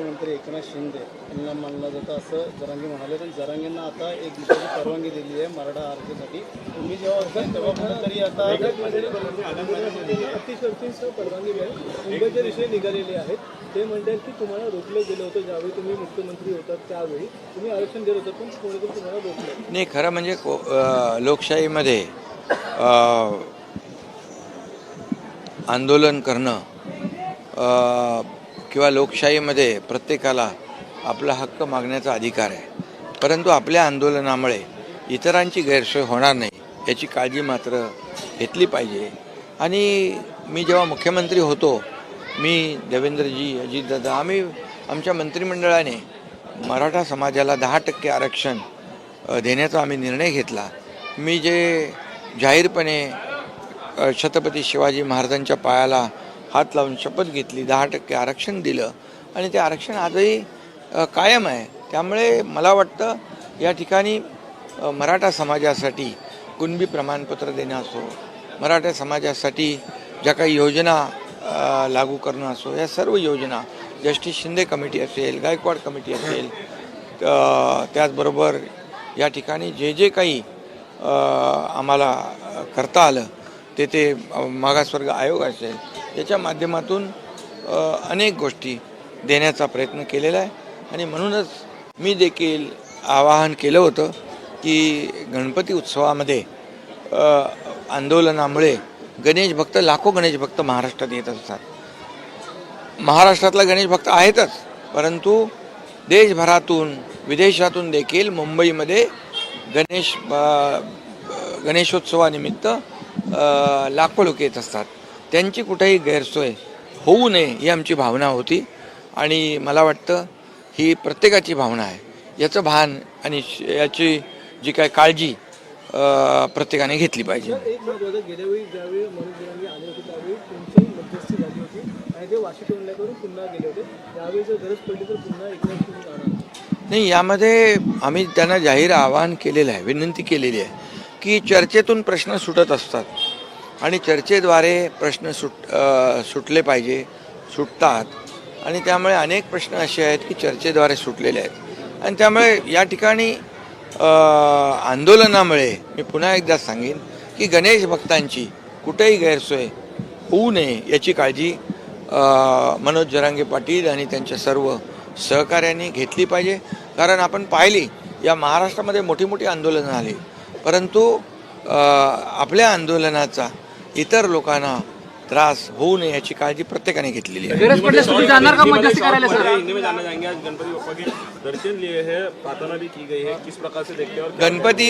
मुख्यमंत्री एकनाथ शिंदे यांना मानलं जातं. असं जरांगे म्हणाले. पण जरांगेंना आता एक दिवसाची परवानगी दिली आहे मराठा आरक्षणासाठी. तुम्ही जेव्हा होता तेव्हा कुठेतरी आता परवानगी मिळेल. मुंबईच्या दिशेने निघालेले आहेत. ते म्हणतात की तुम्हाला रोखलं गेलं होतं ज्यावेळी तुम्ही मुख्यमंत्री होतात त्यावेळी. तुम्ही आरक्षण देत होतं. पण कोणीतरी तुम्हाला रोखलं. नाही खरं म्हणजे लोकशाहीमध्ये आंदोलन करणं किंवा लोकशाहीमध्ये प्रत्येकाला आपला हक्क मागण्याचा अधिकार आहे. परंतु आपल्या आंदोलनामुळे इतरांची गैरसोय होणार नाही याची काळजी मात्र घेतली पाहिजे. आणि मी जेव्हा मुख्यमंत्री होतो मी देवेंद्रजी अजितदादा आम्ही आमच्या मंत्रिमंडळाने मराठा समाजाला दहा टक्के आरक्षण देण्याचा आम्ही निर्णय घेतला. मी जे जाहीरपणे छत्रपती शिवाजी महाराजांच्या पायाला हात लावून शपथ घेतली दहा टक्के आरक्षण दिलं आणि ते आरक्षण आजही कायम आहे. त्यामुळे मला वाटतं या ठिकाणी मराठा समाजासाठी कुणबी प्रमाणपत्र देणं असो मराठा समाजासाठी ज्या काही योजना लागू करणं असो या सर्व योजना जस्टिस शिंदे कमिटी असेल गायकवाड कमिटी असेल त्याचबरोबर या ठिकाणी जे जे काही आम्हाला करता आलं ते ते मागासवर्ग आयोग असेल याच्या माध्यमातून अनेक गोष्टी देण्याचा प्रयत्न केलेला आहे. आणि म्हणूनच मी देखील आवाहन केलं होतं की गणपती उत्सवामध्ये आंदोलनामुळे गणेश भक्त लाखो गणेश भक्त महाराष्ट्रात येत असतात. महाराष्ट्रातला गणेश भक्त आहेतच परंतु देशभरातून विदेशातून देखील मुंबईमध्ये गणेश गणेशोत्सवानिमित्त लाखो लोक येत असतात. त्यांची कुठेही गैरसोय होऊ नये ही आमची भावना होती. आणि मला वाटतं ही प्रत्येकाची भावना आहे. याचं भान आणि याची जी काय काळजी प्रत्येकाने घेतली पाहिजे. नाही यामध्ये आम्ही त्यांना जाहीर आवाहन केलेलं आहे विनंती केलेली आहे की चर्चेतून प्रश्न सुटत असतात. आणि चर्चेद्वारे प्रश्न सुट सुटले पाहिजे सुटतात. आणि त्यामुळे अनेक प्रश्न असे आहेत की चर्चेद्वारे सुटलेले आहेत. आणि त्यामुळे या ठिकाणी आंदोलनामुळे मी पुन्हा एकदा सांगेन की गणेश भक्तांची कुठेही गैरसोय होऊ नये याची काळजी मनोज जरांगे पाटील आणि त्यांच्या सर्व सहकार्यांनी घेतली पाहिजे. कारण आपण पाहिली या महाराष्ट्रामध्ये मोठी मोठी आंदोलनं आली. परंतु आपल्या आंदोलनाचा इतर लोकान त्रास हो नये याची काळजी प्रत्येकाने घेतलेली आहे. गरज पडल्यास तुम्ही जाणार का मध्यस्थी करायला सर? हिंदी में जानना चाहेंगे आज गणपति बप्पा के दर्शन लिए हैं प्रार्थना भी की गई है. किस प्रकार से देखते हैं और गणपती